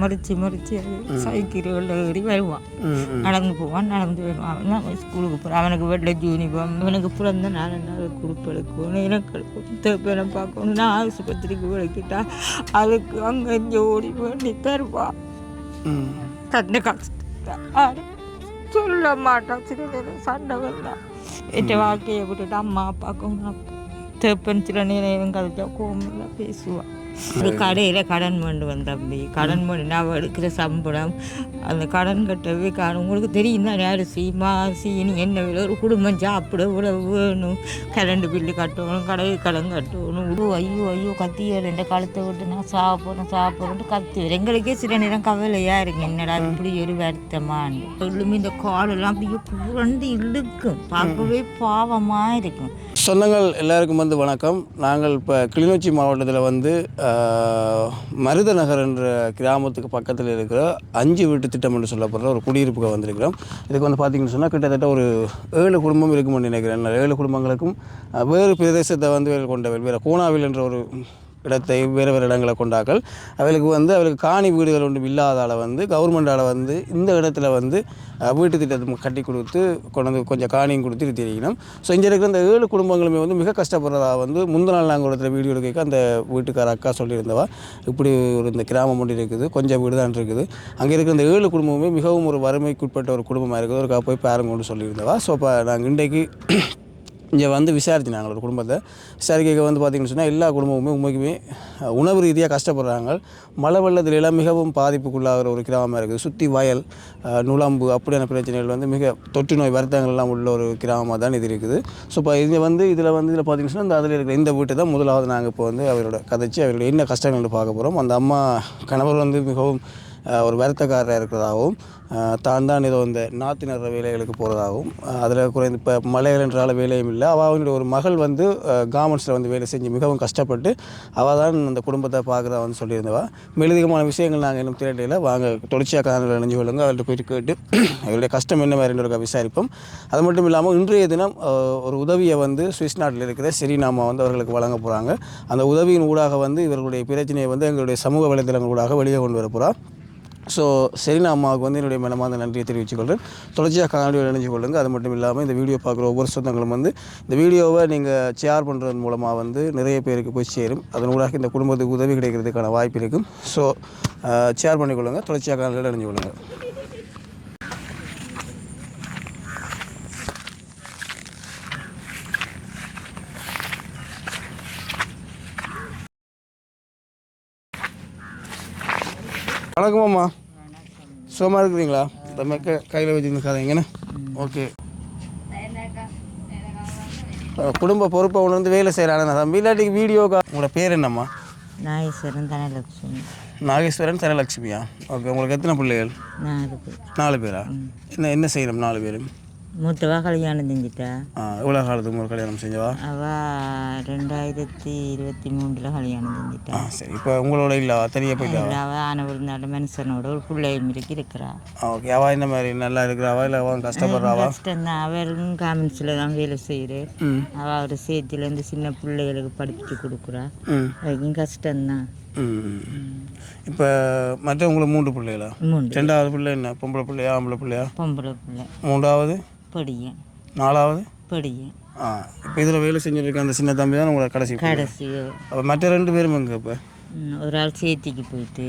மறித்து மறித்து சைக்கிள்களில் ஏறி வருவான். நடந்து போவான் நடந்து வருவான். அவன் அவன் ஸ்கூலுக்கு போகிறான் அவனுக்கு வெள்ளை யூனிஃபார்ம் அவனுக்கு பிறந்த நாலு நாள் கொடுப்பெடுக்கணும் எனக்கு தேப்பனை பார்க்கணும். நான் ஆஸ்பத்திரிக்கு விளக்கிட்டா அதுக்கு அங்கே இங்கே ஓடி பண்ணி தருவான் கஷ்டத்தை ஆனா சொல்ல மாட்டான். சில நேரம் சண்டை வரலாம் என் வாழ்க்கையை விட்டுட்டு அம்மா அப்பாவுக்கும் தேப்பன் சில நேரம் கதைச்சா கோமெல்லாம் பேசுவான் ஒரு கடையில் கடன் வேண்டு வந்த தம்பி கடன் வேண்டு நான் எடுக்கிற சம்பளம் அந்த கடன் கட்டவே காணும் உங்களுக்கு தெரியும் தானே அரிசி மாசி நீ என்ன விலை? ஒரு குடும்பம் சாப்பிட இவ்வளவு வேணும். கரண்ட் பில்லு கட்டணும் கடை கடன் கட்டணும். ஐயோ ஐயோ ஐயோ கத்திய ரெண்டு கழுத்தை விட்டு நான் சாப்பிட்றேன் சாப்பிட்றேன்ட்டு கத்தி எங்களுக்கே சில நேரம் கவலையாக இருக்கு. என்னடா இப்படி ஒரு வருத்தமான்னு சொல்லுமே இந்த காலெல்லாம் அப்படியே புரண்டு இழுக்கும். பார்க்கவே பாவமாக இருக்கும். சொந்தங்கள் எல்லாருக்கும் வந்து வணக்கம். நாங்கள் இப்போ கிளிநொச்சி மாவட்டத்தில் வந்து மருத மருதநகர் என்ற கிராமத்துக்கு பக்கத்தில் இருக்கிற அஞ்சு வீட்டு திட்டம் என்று சொல்லப்படுற ஒரு குடியிருப்புக்கு வந்திருக்கிறோம். இதுக்கு வந்து பார்த்தீங்கன்னு சொன்னால் கிட்டத்தட்ட ஒரு ஏழு குடும்பம் இருக்கும்னு நினைக்கிறேன். ஏழு குடும்பங்களுக்கும் வேறு பிரதேசத்தை வந்து கொண்ட வேறு கோணாவில் என்ற ஒரு இடத்தை வேறு வேறு இடங்களை கொண்டாக்கள் அவளுக்கு வந்து அவளுக்கு காணி வீடுகள் ஒன்றும் இல்லாதால் வந்து கவர்மெண்டால் வந்து இந்த இடத்துல வந்து வீட்டு திட்டத்தை கட்டி கொடுத்து கொண்டு வந்து கொஞ்சம் காணியும் கொடுத்து தெரியணும் ஸோ இங்கே இருக்கிற இந்த ஏழு குடும்பங்களுமே வந்து மிக கஷ்டப்படுறதா வந்து முந்தின நாள் நாங்கள் இடத்துல வீடியோ எடுக்க அந்த வீட்டுக்கார அக்கா சொல்லியிருந்தவா. இப்படி ஒரு இந்த கிராமம் ஒன்று இருக்குது கொஞ்சம் வீடு தான் இருக்குது. அங்கே இருக்கிற இந்த ஏழு குடும்பமே மிகவும் ஒரு வறுமைக்குட்பட்ட ஒரு குடும்பமாக இருக்குது. ஒரு போய் பாருங்க ஒன்று சொல்லியிருந்தவா. ஸோ இப்போ நாங்கள் இன்றைக்கு இங்கே வந்து விசாரிச்சினாங்க ஒரு குடும்பத்தை. விசாரிக்க வந்து பார்த்திங்கன்னு சொன்னால் எல்லா குடும்பமுமே உண்மைக்குமே உணவு ரீதியாக கஷ்டப்படுறாங்க. மழை வெள்ளத்தில் எல்லாம் மிகவும் பாதிப்புக்குள்ளாகிற ஒரு கிராமம் இருக்குது. சுற்றி வயல் நுழம்பு அப்படியான பிரச்சனைகள் வந்து மிக தொற்று நோய் வருத்தங்கள் எல்லாம் உள்ள ஒரு கிராமமாக தான் இது இருக்குது. ஸோ இப்போ இது வந்து இதில் வந்து இதில் பார்த்திங்கன்னு சொன்னால் இந்த அதில் இருக்கிற இந்த வீட்டை தான் முதலாவது நாங்கள் இப்போ வந்து அவரோட கதைச்சு அவரோட என்ன கஷ்டங்கள் பார்க்க போகிறோம் அந்த அம்மா கணவர் வந்து மிகவும் ஒரு வருத்தக்காரராக இருக்கிறதாகவும் தான் தான் ஏதோ இந்த நாற்று நடுற வேலைகளுக்கு போகிறதாகவும் அதில் குறைந்து இப்போ மலைகள் என்றால வேலையும் இல்லை. அவனுடைய ஒரு மகள் வந்து கார்மெண்ட்ஸில் வந்து வேலை செஞ்சு மிகவும் கஷ்டப்பட்டு அவள் தான் அந்த குடும்பத்தை பார்க்குறதா வந்து சொல்லியிருந்தவா. மெழுதிகமான விஷயங்கள் நாங்கள் இன்னும் திரட்டையில் வாங்க தொடர்ச்சியாக காணொலி அணிஞ்சு கொள்ளுங்க. அவர்கிட்ட போயிட்டு கேட்டு அவருடைய கஷ்டம் என்ன மாதிரி விசாரிப்போம். அது மட்டும் இல்லாமல் இன்றைய தினம் ஒரு உதவியை வந்து சுவிஸ் நாட்டில் இருக்கிற சிறிநாமா வந்து அவர்களுக்கு வழங்க போகிறாங்க அந்த உதவியின் ஊடாக வந்து இவர்களுடைய பிரச்சனையை வந்து எங்களுடைய சமூக வலைதளங்கள் ஊடாக வெளியே கொண்டு வர போகிறா ஸோ சரினா அம்மாவுக்கு வந்து என்னுடைய மனமார்ந்த நன்றியை தெரிவித்துக்கொள்கிறேன் தொடர்ச்சியாக காணொலியில் இணைஞ்சு கொள்ளுங்கள் அது மட்டும் இல்லாமல் இந்த வீடியோ பார்க்குற ஒவ்வொரு சொந்தங்களும் வந்து இந்த வீடியோவை நீங்கள் ஷேர் பண்ணுறது மூலமாக வந்து நிறைய பேருக்கு போய் சேரும். அதன் ஊடாக இந்த குடும்பத்துக்கு உதவி கிடைக்கிறதுக்கான வாய்ப்பு இருக்கும். ஸோ ஷேர் பண்ணிக்கொள்ளுங்கள் தொடர்ச்சியாக காணொலியில் இணைஞ்சு கொள்ளுங்கள் வணக்கம் அம்மா சுகமாக இருக்கிறீங்களா? இந்த மெக்க கையில் வச்சுருக்காதீங்கண்ணே ஓகே. குடும்ப பொறுப்பை உணர்ந்து வேலை செய்கிறாங்க தம்பி. இல்லாட்டி வீடியோக்கா உங்களோட பேர் என்னம்மா? நாகேஸ்வரன் தனலட்சுமி. நாகேஸ்வரன் தனலட்சுமியா? ஓகே உங்களுக்கு எத்தனை பிள்ளைகள்? நாலு பேர். நாலு பேரா? என்ன என்ன செய்யணும் நாலு பேரும்? மூத்தவா கல்யாணம் செஞ்சிட்டா? எவ்வளோ காலத்துக்கு ஒரு கல்யாணம் செஞ்சவா? அவ ரெண்டாயிரத்தி இருபத்தி மூணில் கல்யாணம் செஞ்சிட்டா. சரி. இப்போ உங்களோட இல்லை தெரிய போயிட்டா? அவ ஆனவர் நாடு மனுஷனோட ஒரு பிள்ளையும் இருக்கு இருக்கிறா. ஓகே. அவள் இந்த மாதிரி நல்லா இருக்கிறாவா இல்லை அவன் கஷ்டப்படுறாவா? கஷ்டம்தான். அவரும் காமெண்ட்ஸில் தான் வேலை செய்கிறேன் அவள் அவர் சேர்த்துலேருந்து சின்ன பிள்ளைகளுக்கு படித்து கொடுக்குறா. அதுக்கும் கஷ்டம்தான். இப்போ மற்றவங்களுக்கு மூன்று பிள்ளைகளா? ரெண்டாவது பிள்ளை என்ன? பொம்பளை பிள்ளையா ஆம்பளை பிள்ளையா? பொம்பளை பிள்ளை. மூன்றாவது? படியன் நாலாவது? படியன் ஆ இப்போ இதில் வேலை செஞ்சுருக்க அந்த சின்ன தம்பி தான் உங்களை கடைசி. கடைசி அப்போ மற்ற ரெண்டு பேரும் எங்கே இப்போ? ஒரு ஆள் சேத்திக்கு போயிட்டு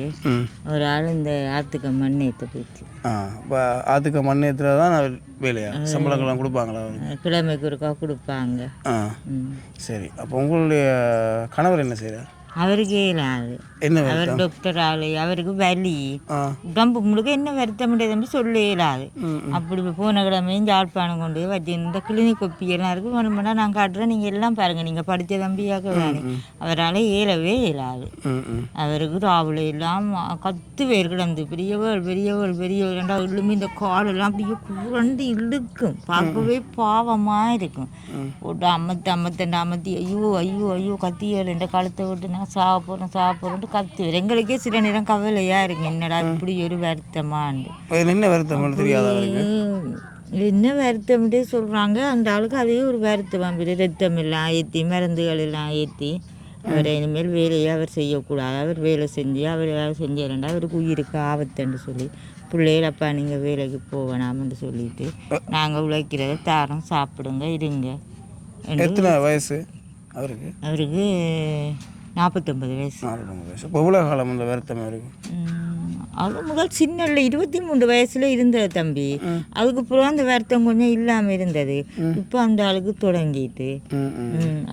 ஒரு ஆள் இந்த ஆற்றுக்க மண் ஏற்ற போயிட்டு. ஆ இப்போ அதுக்கு மண் ஏற்றுறது தான் வேலையா? சம்பளங்கள்லாம் கொடுப்பாங்களா? கிழமைக்கு ஒருக்கா கொடுப்பாங்க. ஆ. சரி அப்போ உங்களுடைய கணவர் என்ன செய்கிறார் அவருக்கு இயலாது என்ன அவர் டாக்டர் ஆளு அவருக்கு வலி. உடம்பு முழுக்க என்ன வருத்த முடியாது சொல்ல இயலாது அப்படி போன கிழமையும் ஜாழ்ப்பாணம் கொண்டு வச்சு இந்த கிளினிக் ஒப்பியெல்லாம் இருக்கு வேணுமெண்டா நான் காட்டுறேன் நீங்கள் எல்லாம் பாருங்கள் நீங்கள் படித்த தம்பியாக வேணும். அவரால் இயலவே இயலாது. அவருக்கு ராவுல எல்லாம் கத்து பேர் கிடந்து பெரியவள் பெரியவள் பெரியவள் ரெண்டா இழுமி இந்த காலெல்லாம் அப்படியே குரண்டு இழுக்கும். பார்க்கவே பாவமாக இருக்கும். போட்டு அம்மத்து அம்மத்தண்டு அமத்தி ஐயோ ஐயோ ஐயோ கத்தியல் என்ற கழுத்தை விட்டு நான் சாக போகிறேன் கத்துவேன் எங்களுக்கே சில நேரம் கவலையாக இருக்கு. என்னடா இப்படி ஒரு வருத்தமான்னு இப்போ என்ன வருத்தம் தெரியாதா என்ன வருத்தம்ட்டே சொல்கிறாங்க அந்த ஆளுக்கு அதே ஒரு வருத்தம். ரத்தம் எல்லாம் ஏற்றி மருந்துகள் எல்லாம் ஏற்றி அவரை இனிமேல் வேலையை அவர் செய்யக்கூடாது. அவர் வேலை செஞ்சு அவர் ஏதாவது செஞ்சாருண்டா அவருக்கு உயிருக்கு ஆபத்துன்னு சொல்லி பிள்ளைகள் அப்பா நீங்கள் வேலைக்கு போவேணாம்னு சொல்லிட்டு நாங்கள் உழைக்கிறத தாரம் சாப்பிடுங்க இருங்க. எத்தனை வயசு அவருக்கு? அவருக்கு நாற்பத்தொம்பது வயசு. நாற்பத்தொம்பது வயசு. இப்போ எவ்வளோ காலம் இந்த வருத்தம் இருக்கு? ம், அது முதல் சின்ன இல்லை இருபத்தி மூணு வயசுல இருந்த தம்பி அதுக்கப்புறம் அந்த வருத்தம் கொஞ்சம் இல்லாமல் இருந்தது. இப்போ அந்த ஆளுக்கு தொடங்கிட்டு.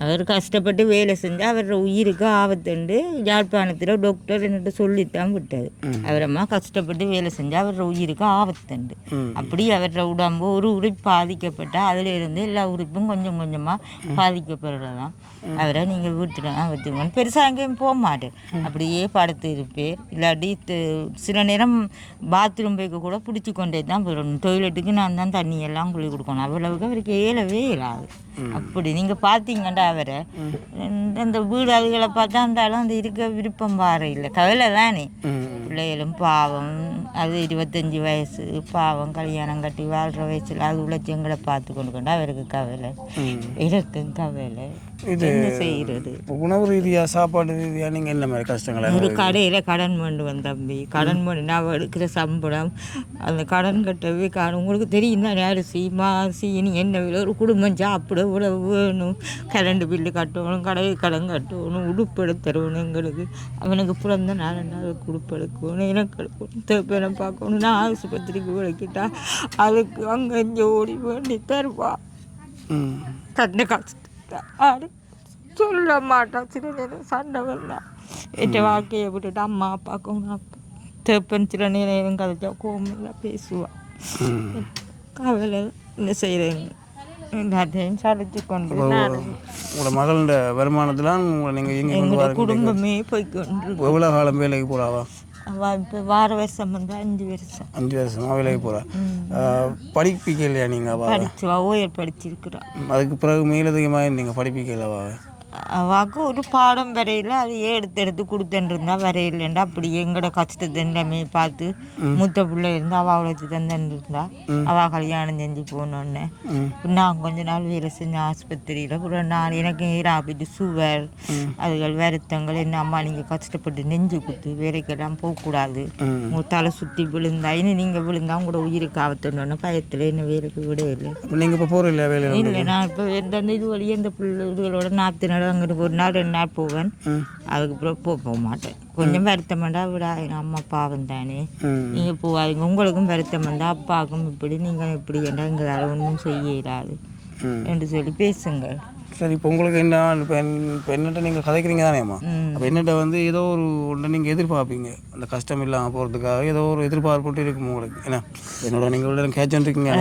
அவர் கஷ்டப்பட்டு வேலை செஞ்சு அவர் உயிருக்கு ஆபத்துண்டு யாழ்ப்பாணத்தில் டாக்டர் என்னட்டு சொல்லித்தான் விட்டாரு அவரம்மா கஷ்டப்பட்டு வேலை செஞ்சு அவர் உயிருக்கு ஆபத்துண்டு. அப்படி அவரோட உடம்பு ஒரு உறுப்பு பாதிக்கப்பட்டால் அதில் இருந்து எல்லா உறுப்பும் கொஞ்சம் கொஞ்சமாக பாதிக்கப்படுறதாம். அவரை நீங்கள் வீட்டில் வச்சுக்கணும் பெருசாக எங்கேயும் போக மாட்டேன். அப்படியே படுத்து இருப்பேன். இல்லாட்டி சில நேரம் பாத்ரூம் போய்க்க கூட பிடிச்சி கொண்டே தான் போயிடணும். டொய்லெட்டுக்கு நான் தான் தண்ணி எல்லாம் குழி கொடுக்கணும். அவ்வளவுக்கு அவருக்கு ஏலவே இயலாது அப்படி நீங்கள் பார்த்தீங்கண்டா அவரை. இந்த வீடு அதுகளை பார்த்தா இருந்தாலும் அந்த இருக்க விருப்பம் பாரு இல்லை. கவலை தானே. பிள்ளைகளும் பாவம். அது இருபத்தஞ்சி வயசு. பாவம் கல்யாணம் கட்டி வாழ்கிற வயசில் அது உழைச்சங்களை பார்த்து கொண்டு கொண்டு அவருக்கு கவலை. எனக்கும் கவலை. இது செய்கிறது உணவு ரீதியாக சாப்பாடு ரீதியாக நீங்கள் என்ன மாதிரி கஷ்டங்களை ஒரு கடையில் கடன் பண்ணு வந்த தம்பி. கடன் பண்ணி நான் எடுக்கிற சம்பளம் அந்த கடன் கட்டவே காணும். உங்களுக்கு தெரியும் தானே அரிசி மாசி இனி என்ன விலை? ஒரு குடும்பம் சாப்பிட இவ்வளவு வேணும். கரண்ட் பில்லு கட்டணும் கடை கடன் கட்டணும் உடுப்பு எடுத்துடணும் எங்களுக்கு. அவனுக்கு பிறந்த நாலு நாள் உடுப்பு எடுக்கணும் எனக்கு எடுக்கணும் தேப்பேனை பார்க்கணும். நான் ஆஸ்பத்திரிக்கு விளக்கிட்டா அதுக்கு அங்கே இங்கே ஓடி வேண்டி தருவா. தன்னை கஷ்டத்தை ஆடு சொல்ல மாட்டான் சில நேரம் சண்டை வந்தான் என் வாழ்க்கையை விட்டுட்டு அம்மா அப்பாக்கும் தேப்பன் சில நேரம் கதைச்சா கோமெல்லாம் பேசுவான் கவலை என்ன செய்கிறேங்க எல்லாத்தையும் சளிச்சு கொண்டு உங்களோட மகளோட வருமானத்தில் நீங்கள் எங்கே கொண்டு எங்களோட குடும்பமே போய்க்கொண்டு எவ்வளோ காலம் வேலைக்கு இப்போ வார வருஷம் வந்து அஞ்சு வருஷம். அஞ்சு வருஷமா வேலைக்கு போகிறா படிப்பிக்க இல்லையா நீங்கள் படிச்சுவா ஓயல் படிச்சிருக்கிறான் அதுக்கு பிறகு மேலதிகமாக நீங்கள் படிப்பிக்கலவா அவாக்கு ஒரு பாடம் வரையில அதையே எடுத்து எடுத்து கொடுத்துட்டு இருந்தா வரையிலண்டா. அப்படி எங்களோட கஷ்டத்தை எல்லாமே பார்த்து மூத்த பிள்ளை இருந்தா அவ அவளுக்கு தந்துட்டு இருந்தா அவ கல்யாணம் செஞ்சு போனோடனே நான் கொஞ்ச நாள் வேலை செஞ்ச ஆஸ்பத்திரியில் அப்புறம் நான் எனக்கு ஈராபிட்டு சுவர் அதுகள் வருத்தங்கள் என்ன அம்மா நீங்கள் கஷ்டப்பட்டு நெஞ்சு குத்து வேலைக்கெல்லாம் போகக்கூடாது. ம். உங்க தலை சுற்றி விழுந்தா இனி நீங்கள் விழுந்தா உங்களோட உயிருக்கு ஆபத்துன்னு பயத்தில் என்ன வேலைக்கு விடவில்லை இப்போ நீங்கள் இப்போ போகிற இல்லையா வேலையில்? இல்லை நான் இப்போ எந்த இது வழியே இந்த பிள்ளை இதுகளோட நாற்று நட அங்கிட்டு ஒரு நாள் ரெண்டு நாள் போவேன். அதுக்கப்புறம் போக போக மாட்டேன். கொஞ்சம் வருத்தம் வந்தா விடா எங்கள் அம்மா பாவம் தானே நீங்கள் போகாதீங்க. உங்களுக்கும் வருத்தம் வந்தால் அப்பாவுக்கும் இப்படி நீங்கள் இப்படி என்றால் எங்களால் ஒன்றும் செய்ய இயலாது. என்று சொல்லி பேசுங்க சரி இப்போ உங்களுக்கு என்ன இப்போ இப்போ என்னட்ட நீங்கள் கதைக்கிறீங்க தானேம்மா அப்போ என்னட்ட வந்து ஏதோ ஒரு ஒன்றை நீங்கள் எதிர்பார்ப்பீங்க. அந்த கஷ்டம் இல்லாமல் போகிறதுக்காக ஏதோ ஒரு எதிர்பார்ப்பு இருக்கும் உங்களுக்கு. என்ன? என்னோட நீங்கள் உள்ள கேட்சன் இருக்கீங்க.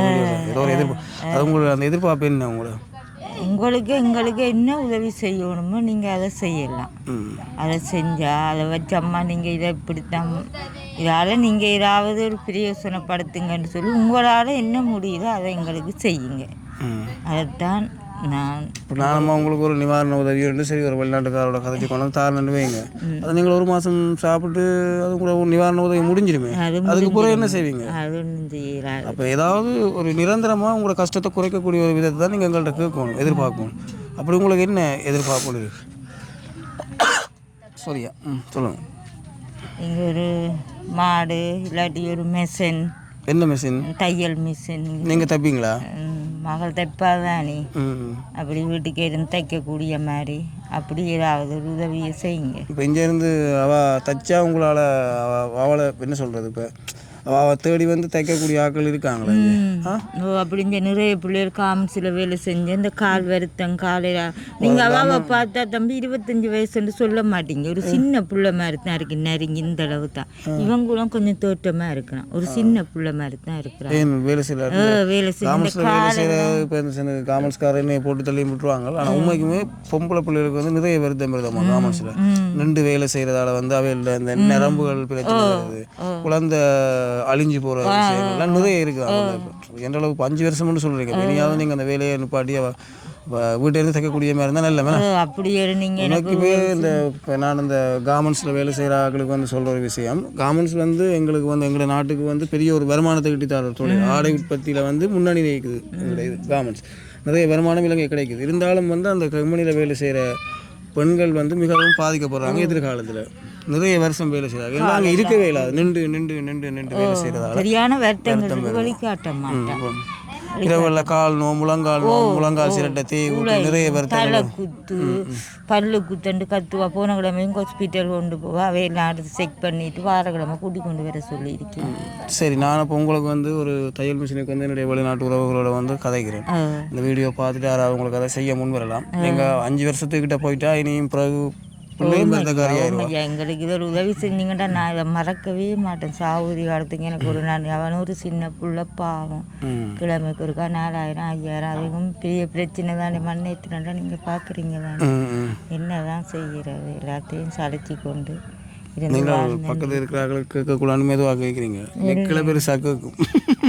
ஏதோ ஒரு எதிர்பார்ப்பு அது உங்களுக்கு அந்த எதிர்பார்ப்பு என்ன உங்களுக்கு உங்களுக்கு எங்களுக்கு என்ன உதவி செய்யணுமோ நீங்கள் அதை செய்யலாம். அதை செஞ்சால் அதை வச்சு அம்மா நீங்கள் இதை இப்படித்தான் இதால் நீங்கள் ஏதாவது ஒரு பிரயோசனப்படுத்துங்கன்னு சொல்லி உங்களால் என்ன முடியுதோ அதை எங்களுக்கு செய்யுங்க. அதைத்தான் நான் நானம்மா உங்களுக்கு ஒரு நிவாரண உதவி வந்து சரி ஒரு வெளிநாட்டுக்காரோட கதைச்சு கொண்டு வந்து தாரணுன்னு வைங்க. அது நீங்கள் ஒரு மாதம் சாப்பிட்டு அது கூட ஒரு நிவாரண உதவி முடிஞ்சிருமே. அது அதுக்கு பிறகு என்ன செய்வீங்க? அப்போ ஏதாவது ஒரு நிரந்தரமாக உங்களோட கஷ்டத்தை குறைக்கக்கூடிய ஒரு விதத்தை தான் நீங்கள் எங்கள்கிட்ட கேட்கணும் எதிர்பார்க்கணும். அப்படி உங்களுக்கு என்ன எதிர்பார்ப்பு இருக்கு சரியா ம் சொல்லுங்கள் இங்கே ஒரு மாடு இல்லாட்டி ஒரு மிஷின் என்ன மிஷின் தையல் மிஷின் நீங்கள் தைப்பீங்களா? மகள் தைப்பாதானே? அப்படி வீட்டுக்கு இருந்து தைக்கக்கூடிய மாதிரி அப்படி ஏதாவது ஒரு உதவியை செய்யுங்க. இப்போ இங்கேருந்து அவள் தைச்சா உங்களால் அவளை என்ன சொல்கிறது இப்போ? தேடி வந்து தைக்கக்கூடிய ஆட்கள் இருக்காங்களா ஓ அப்படி இந்த நிறைய பிள்ளைகள் காமிச்சில் வேலை செஞ்சு இந்த கால் வருத்தம் காலையில். நீங்கள் அவாவை பார்த்தா தம்பி இருபத்தஞ்சி வயசுன்னு சொல்ல மாட்டீங்க. ஒரு சின்ன புள்ள மாதிரி தான் இருக்கு நெருங்கி இந்த அளவு தான். இவங்க கூட கொஞ்சம் தோட்டமாக இருக்கிறான் ஒரு சின்ன புள்ள மாதிரி தான் இருக்கிறான். வேலை செய்யல? வேலை சின்ன காமர்ஸ்காரன்னு போட்டு தள்ளி விட்டுருவாங்க ஆனால் உண்மைக்குமே பொம்பளை பிள்ளைகளுக்கு வந்து நிறைய வருத்தம் வருதாம்மா காமர்ஸில் நின்று வேலை செய்கிறதால வந்து அவையில் இந்த நரம்புகள் பிரச்சனை வருது. குழந்தை அழிஞ்சு போகிற விஷயங்கள்லாம் நிறைய இருக்குது எந்த அளவுக்கு அஞ்சு வருஷம்னு சொல்கிறீங்க இனியாவது நீங்கள் அந்த வேலையை நிப்பாட்டி அவ வ- வீட்டிலேருந்து தைக்கக்கூடிய மாதிரி இருந்தால் நல்ல ஓ, அப்படி நீங்கள் எனக்கு எனக்குமே இந்த இப்போ நான் இந்த கார்மெண்ட்ஸில் வேலை செய்கிற ஆட்களுக்கு வந்து சொல்கிற ஒரு விஷயம். கார்மெண்ட்ஸ் வந்து எங்களுக்கு வந்து எங்களோட நாட்டுக்கு வந்து பெரிய ஒரு வருமானத்தை கிட்டி தர தொழில். ஆடை உற்பத்தியில் வந்து முன்னணி இருக்குது எங்களுடைய இது கார்மெண்ட்ஸ் நிறைய வருமானம் இலங்கை கிடைக்குது. இருந்தாலும் வந்து அந்த கம்பெனியில் வேலை செய்கிற பெண்கள் வந்து மிகவும் பாதிக்கப்படுறாங்க எதிர்காலத்தில். நிறைய வருஷம் வேலை செய்கிறாங்க எல்லாம் இருக்கவே இல்லாது நின்று நின்று நின்று நின்று வேலை செய்கிறதால சரியான வருத்தங்களுக்கு வழிகாட்ட மாட்டேன் இரவில் கால் நோ முழங்கால் நோ முழங்கால் சிரட்டை தீ நிறைய வருத்தங்கள் குத்து பல்லு குத்தண்டு கத்துவா போன கிழமையும் ஹாஸ்பிட்டல் கொண்டு போவா அவையெல்லாம் எடுத்து செக் பண்ணிட்டு வார கிழமை கூட்டி கொண்டு வர சொல்லியிருக்கேன். சரி நான் இப்போ உங்களுக்கு வந்து ஒரு தையல் மிஷினுக்கு வந்து என்னுடைய வெளிநாட்டு உறவுகளோட வந்து கதைக்கிறேன். இந்த வீடியோ பார்த்துட்டு யாராவது உங்களுக்கு அதை செய்ய முன் வரலாம் நீங்கள் அஞ்சு வருஷத்துக்கிட்ட போயிட்டா இனியும் பிறகு பிள்ளையும் எங்களுக்கு இது ஒரு உதவி செஞ்சீங்கடா நான் இதை மறக்கவே மாட்டேன் சாவுதி காலத்துக்கு எனக்கு ஒரு நான் அவன் ஒரு சின்ன புள்ள பாவம் கிழமைக்கு ஒருக்கா நாலாயிரம் ஐயாயிரம் அதுவும் பெரிய பிரச்சனை தானே மண்ணேற்றினா நீங்கள் பார்க்குறீங்க தானே ம் என்னதான் செய்கிறது எல்லாத்தையும் சளைச்சி கொண்டு பக்கத்தில் இருக்கிறார்கள் கேட்கக்கூடாதுன்னு மெதுவாக கேட்குறீங்க நெக்கில் பெருசாக கேட்கும்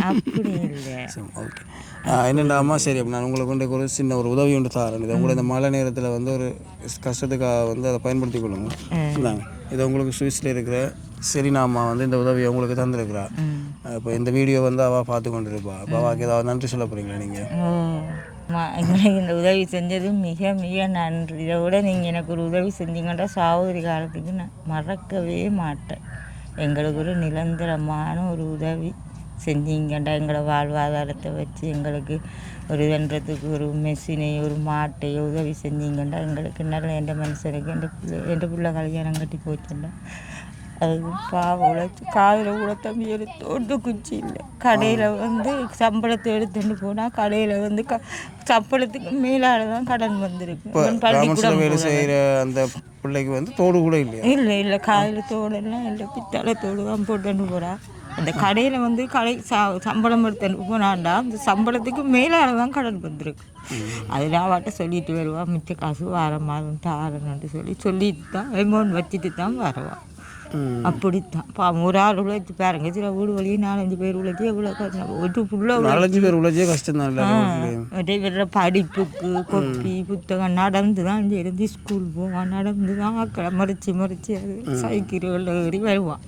அப்படி இல்லை ஓகே என்னென்னாமா சரி அப்போ நான் உங்களுக்கு கொண்டு ஒரு சின்ன ஒரு உதவி ஒன்று தரேன். இதை உங்களை இந்த மழை நேரத்தில் வந்து ஒரு கஷ்டத்துக்காக வந்து அதை பயன்படுத்தி கொள்ளுங்க. இந்தாங்க இது உங்களுக்கு சுவிஸில் இருக்கிற செரினாமா வந்து இந்த உதவியை உங்களுக்கு தந்திருக்கிறா. இப்போ இந்த வீடியோ வந்து அவள் பார்த்து கொண்டு இருப்பா அப்போ அவாக்கு ஏதாவது நன்றி சொல்ல போகிறீங்களா நீங்கள் இந்த உதவி செஞ்சது மிக மிக நன்றி. இதை விட நீங்கள் எனக்கு ஒரு உதவி செஞ்சீங்கன்னா சாவுதிரி காலத்துக்கு நான் மறக்கவே மாட்டேன். எங்களுக்கு ஒரு நிரந்தரமான ஒரு உதவி. செஞ்சீங்கண்டா எங்களை வாழ்வாதாரத்தை வச்சு எங்களுக்கு ஒரு இதுன்றதுக்கு ஒரு மெஷினை ஒரு மாட்டையோ உதவி செஞ்சீங்கண்டா எங்களுக்கு நல்ல எந்த மனுஷனுக்கு எந்த பிள்ளை எந்த பிள்ளை கல்யாணம் கட்டி போச்சுண்டா அது பாவம் உழைச்சி காதில் கூட தம்பி எடுத்து ஒன்று குச்சி இல்லை. கடையில் வந்து சம்பளத்தை எடுத்துட்டு போனால் கடையில் வந்து க சம்பளத்துக்கு மேலால தான் கடன் வந்திருக்கு. வேலை செய்கிற அந்த பிள்ளைக்கு வந்து தோடு கூட இல்லையா? இல்லை இல்லை காதில் தோடெல்லாம் இல்லை பித்தளை தோடு தான் போட்டுன்னு போகிறா அந்த கடையில் வந்து கடை ச சம்பளம் எடுத்து போனாண்டா அந்த சம்பளத்துக்கு மேலே தான் கடன் வந்திருக்கு அதில் அவட்ட சொல்லிட்டு வருவா மிச்ச காசு வார மாதம் தாரணுன்ட்டு சொல்லி சொல்லிட்டு தான் அமௌண்ட் வச்சுட்டு தான் வருவான். அப்படித்தான். பாவம் ஒரு ஆள் உழைச்சி பாருங்க. சில வீடு வழியே நாலஞ்சு பேர் உழைச்சி எவ்வளோ கஷ்டம். ஒரு புள்ள நாலஞ்சு பேர் உழைச்சே கஷ்டம் தான் படிப்புக்கு கொப்பி புத்தகம் நடந்து தான் இங்கே இருந்து ஸ்கூல் போவான் நடந்து தான் ஆக்களை மறிச்சு மறிச்சு அது சைக்கிள்களில் ஏறி வருவான்.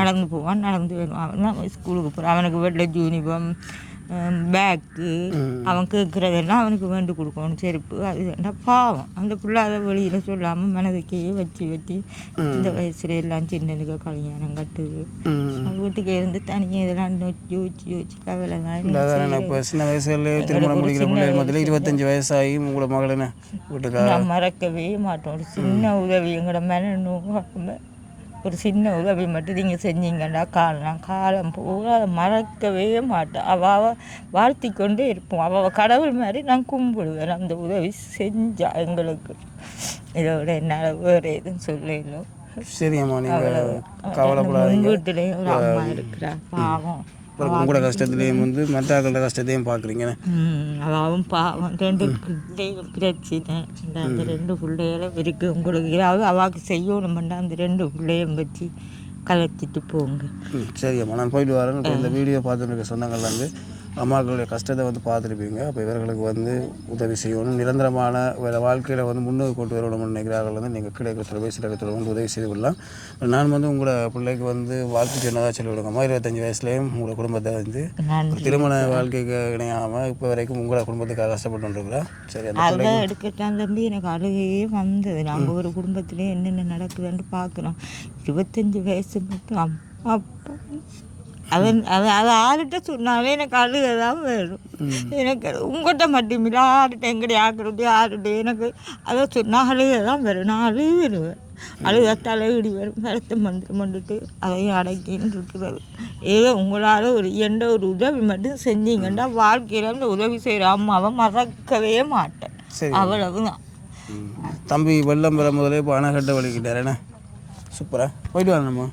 நடந்து போவான் நடந்து வருவான். அவன் தான் ஸ்கூலுக்கு போகிறான் அவனுக்கு வெள்ளை யூனிஃபார்ம் பேக்கு அவன் கேட்குறதெல்லாம் அவனுக்கு வேண்டு கொடுக்கணும். செருப்பு அது பாவம். அந்த பிள்ளை அதை வெளியில் சொல்லாமல் மனதுக்கே வச்சு வச்சு இந்த வயசுல எல்லாம் சின்னதுக்கு கல்யாணம் கட்டுது வீட்டுக்கு இருந்து தனியாக இதெல்லாம் யோசிச்சு யோசிச்சு கவலை தான் இப்போ சின்ன வயசுல திருமணம் முடிக்கிற பிள்ளைகள் மத்தியில் இருபத்தஞ்சு வயசாகி உங்களோட மகள் என்ன வீட்டுக்கா மறக்கவே மாட்டோம். ஒரு சின்ன உதவி எங்களோட மேலே நோக்காம ஒரு சின்ன உதவி மட்டும் நீங்கள் செஞ்சீங்கடா காலம் காலம் பூரா அதை மறக்கவே மாட்டேன். அவள் அவ வாழ்த்தி கொண்டே இருப்போம். அவள் கடவுள் மாதிரி நான் கும்பிடுவேன். அந்த உதவி செஞ்சா எங்களுக்கு. இதோட என்னால் வேறு எதுவும் சொல்லல சரி அம்மா நீங்கள் கவலைப்படாதீங்க. வீட்டிலேயே ஒரு அம்மா இருக்கிறா பாவம். பிறகு உங்களோட கஷ்டத்துலேயும் வந்து மற்றாக்களோட கஷ்டத்தையும் பார்க்குறீங்க அவாவும் பாவம். ரெண்டு பிள்ளைகள் பிரச்சனை. இந்த அந்த ரெண்டு பிள்ளைகளும் இருக்கு உங்களுக்கு ஏதாவது அவாக்கு செய்யணுமெண்டா அந்த ரெண்டு பிள்ளையும் வச்சு கலைச்சிட்டு போங்க. சரி அம்மா நான் போயிட்டு வரேன். இப்போ இந்த வீடியோ பார்த்துட்டு சொந்தங்கள் வந்து அம்மாக்களுடைய கஷ்டத்தை வந்து பார்த்துருப்பீங்க. அப்போ இவர்களுக்கு வந்து உதவி செய்யணும். நிரந்தரமான வேறு வாழ்க்கையில் வந்து முன்னோக்கி கொண்டு வரணும்னு நினைக்கிறார்கள் வந்து நீங்கள் கிடைக்கிற தொலைபேசி இலக்கத்தில் வந்து உதவி செய்து கொள்ளலாம். நான் வந்து உங்களோட பிள்ளைக்கு வந்து வாழ்த்து சொன்னதாக சொல்லி விடுங்கம்மா இருபத்தஞ்சி வயசுலேயும் உங்களோட குடும்பத்தை வந்து திருமண வாழ்க்கைக்கு இணையாமல் இப்போ வரைக்கும் உங்களோட குடும்பத்துக்காக கஷ்டப்பட்டு இருக்கிறா சரி அந்த அதை எடுக்கட்டான் தம்பி. எனக்கு அழுகையே வந்தது. நாங்கள் ஒரு குடும்பத்திலே என்னென்ன நடக்குதுன்னு பார்க்குறோம். இருபத்தஞ்சி வயசு மட்டும். அப்பா. அவன் அது அது ஆறுகிட்ட சொன்னாலே எனக்கு அழுகை தான் வேணும் எனக்கு உங்கள்கிட்ட மட்டும் இல்லை ஆறுகிட்ட எங்கடி ஆக்கிறது ஆறுகிட்ட எனக்கு அதை சொன்னால் அழுகை தான் வரும் நான் அழுகிடுவேன் அழுகா தலையிடி வரும் வருத்தம் வந்துடும் வந்துட்டு அதையும் அடக்கின்னு இருக்கிறது. ஏதோ உங்களால் ஒரு எந்த ஒரு உதவி மட்டும் செஞ்சீங்கன்னா வாழ்க்கையில் அந்த உதவி செய்கிற அம்மாவை மறக்கவே மாட்டேன். சரி. அவ்வளவுதான். தம்பி வெள்ளம் பெற முதலே இப்போ அணைக்கட்ட வலிக்கிட்டார். என்ன? சூப்பரா. போயிட்டு வரணுமா